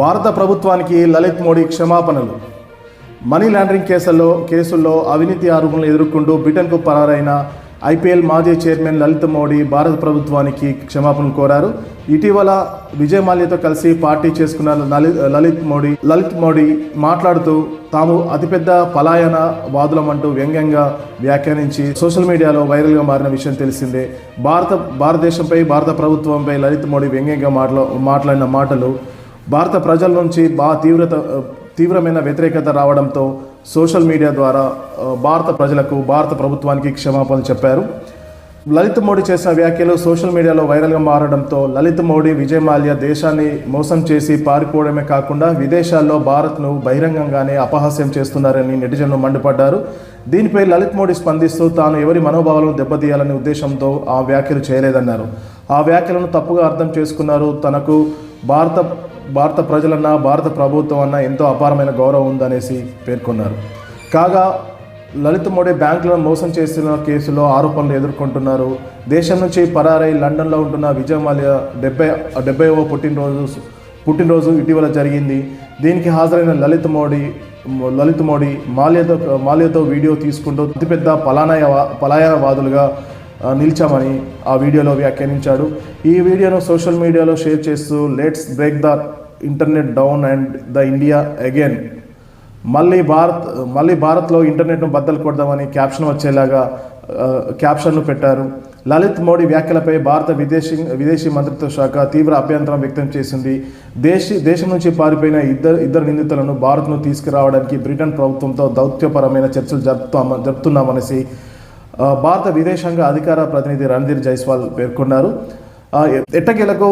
భారత ప్రభుత్వానికి లలిత్ మోడీ క్షమాపణలు. మనీ లాండరింగ్ కేసుల్లో కేసుల్లో అవినీతి ఆరోపణలు ఎదుర్కొంటూ బ్రిటన్కు పరారైన ఐపీఎల్ మాజీ చైర్మన్ లలిత్ మోడీ భారత ప్రభుత్వానికి క్షమాపణలు కోరారు. ఇటీవల విజయ్ మాల్యతో కలిసి పార్టీ చేసుకున్న లలిత్ లలిత్ మోడీ లలిత్ మోడీ మాట్లాడుతూ తాము అతిపెద్ద పలాయన వాదులమంటూ వ్యంగ్యంగా వ్యాఖ్యానించి సోషల్ మీడియాలో వైరల్గా మారిన విషయం తెలిసిందే. భారత భారతదేశంపై భారత ప్రభుత్వంపై లలిత్ మోడీ వ్యంగ్యంగా మాట్లా మాట్లాడిన మాటలు భారత ప్రజల నుంచి బా తీవ్రత తీవ్రమైన వ్యతిరేకత రావడంతో సోషల్ మీడియా ద్వారా భారత ప్రజలకు భారత ప్రభుత్వానికి క్షమాపణలు చెప్పారు. లలిత్ మోడీ చేసిన వ్యాఖ్యలు సోషల్ మీడియాలో వైరల్గా మారడంతో లలిత్ మోడీ విజయ్ మాల్యా దేశాన్ని మోసం చేసి పారిపోవడమే కాకుండా విదేశాల్లో భారత్ను బహిరంగంగానే అపహాస్యం చేస్తున్నారని నెటిజన్లు మండిపడ్డారు. దీనిపై లలిత్ మోడీ స్పందిస్తూ తాను ఎవరి మనోభావాలను దెబ్బతీయాలనే ఉద్దేశంతో ఆ వ్యాఖ్యలు చేయలేదన్నారు. ఆ వ్యాఖ్యలను తప్పుగా అర్థం చేసుకున్నారు తనకు భారత భారత ప్రజలన్నా భారత ప్రభుత్వం అన్నా ఎంతో అపారమైన గౌరవం ఉందనేసి పేర్కొన్నారు. కాగా లలిత్ మోడీ బ్యాంకులను మోసం చేసిన కేసులో ఆరోపణలు ఎదుర్కొంటున్నారు. దేశం నుంచి పరారై లండన్లో ఉంటున్న విజయ్ మాల్యా డెబ్బై డెబ్బైవ పుట్టినరోజు పుట్టినరోజు ఇటీవల జరిగింది. దీనికి హాజరైన లలిత్ మోడీ లలిత్ మోడీ మాల్యతో మాల్యతో వీడియో తీసుకుంటూ అతిపెద్ద పలానాయ పలాయనవాదులుగా నిలిచామని ఆ వీడియోలో వ్యాఖ్యానించాడు. ఈ వీడియోను సోషల్ మీడియాలో షేర్ చేస్తూ let's break the internet down and the India again. మళ్ళీ భారత్ మళ్ళీ భారత్లో ఇంటర్నెట్ను బద్దలు కొడదామని క్యాప్షన్ వచ్చేలాగా క్యాప్షన్లు క్యాప్షన్ను పెట్టారు. లలిత్ మోడీ వ్యాఖ్యలపై భారత విదేశీ విదేశీ మంత్రిత్వ శాఖ తీవ్ర అభ్యంతరం వ్యక్తం చేసింది. దేశీ దేశం నుంచి పారిపోయిన ఇద్దరు ఇద్దరు నిందితులను భారత్ను తీసుకురావడానికి బ్రిటన్ ప్రభుత్వంతో దౌత్యపరమైన చర్చలు జరుపుతామ జరుపుతున్నామనేసి భారత విదేశాంగ అధికార ప్రతినిధి రణధీర్ జైస్వాల్ పేర్కొన్నారు. ఎట్టకేలకు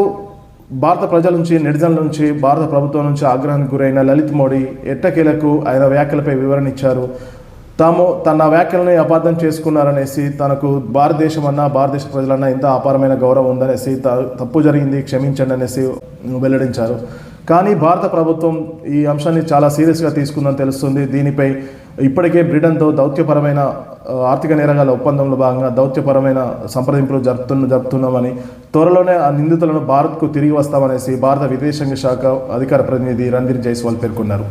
భారత ప్రజల నుంచి నెటిజన్ల నుంచి భారత ప్రభుత్వం నుంచి ఆగ్రహానికి గురైన లలిత్ మోడీ ఎట్టకేలకు ఆయన వ్యాఖ్యలపై వివరణ ఇచ్చారు. తాము తన వ్యాఖ్యలని అపార్థం చేసుకున్నారనేసి తనకు భారతదేశం అన్నా భారతదేశ ప్రజలన్నా ఎంత అపారమైన గౌరవం ఉందనేసి త- తప్పు జరిగింది క్షమించండి అనేసి వెల్లడించారు. కానీ భారత ప్రభుత్వం ఈ అంశాన్ని చాలా సీరియస్గా తీసుకుందని తెలుస్తుంది. దీనిపై ఇప్పటికే బ్రిటన్తో దౌత్యపరమైన ఆర్థిక నేరగాల ఒప్పందంలో భాగంగా దౌత్యపరమైన సంప్రదింపులు జరుపుతున్న జరుపుతున్నామని త్వరలోనే ఆ నిందితులను భారత్కు తిరిగి వస్తామనేసి భారత విదేశాంగ శాఖ అధికార ప్రతినిధి రణధీర్ జైస్వాల్ పేర్కొన్నారు.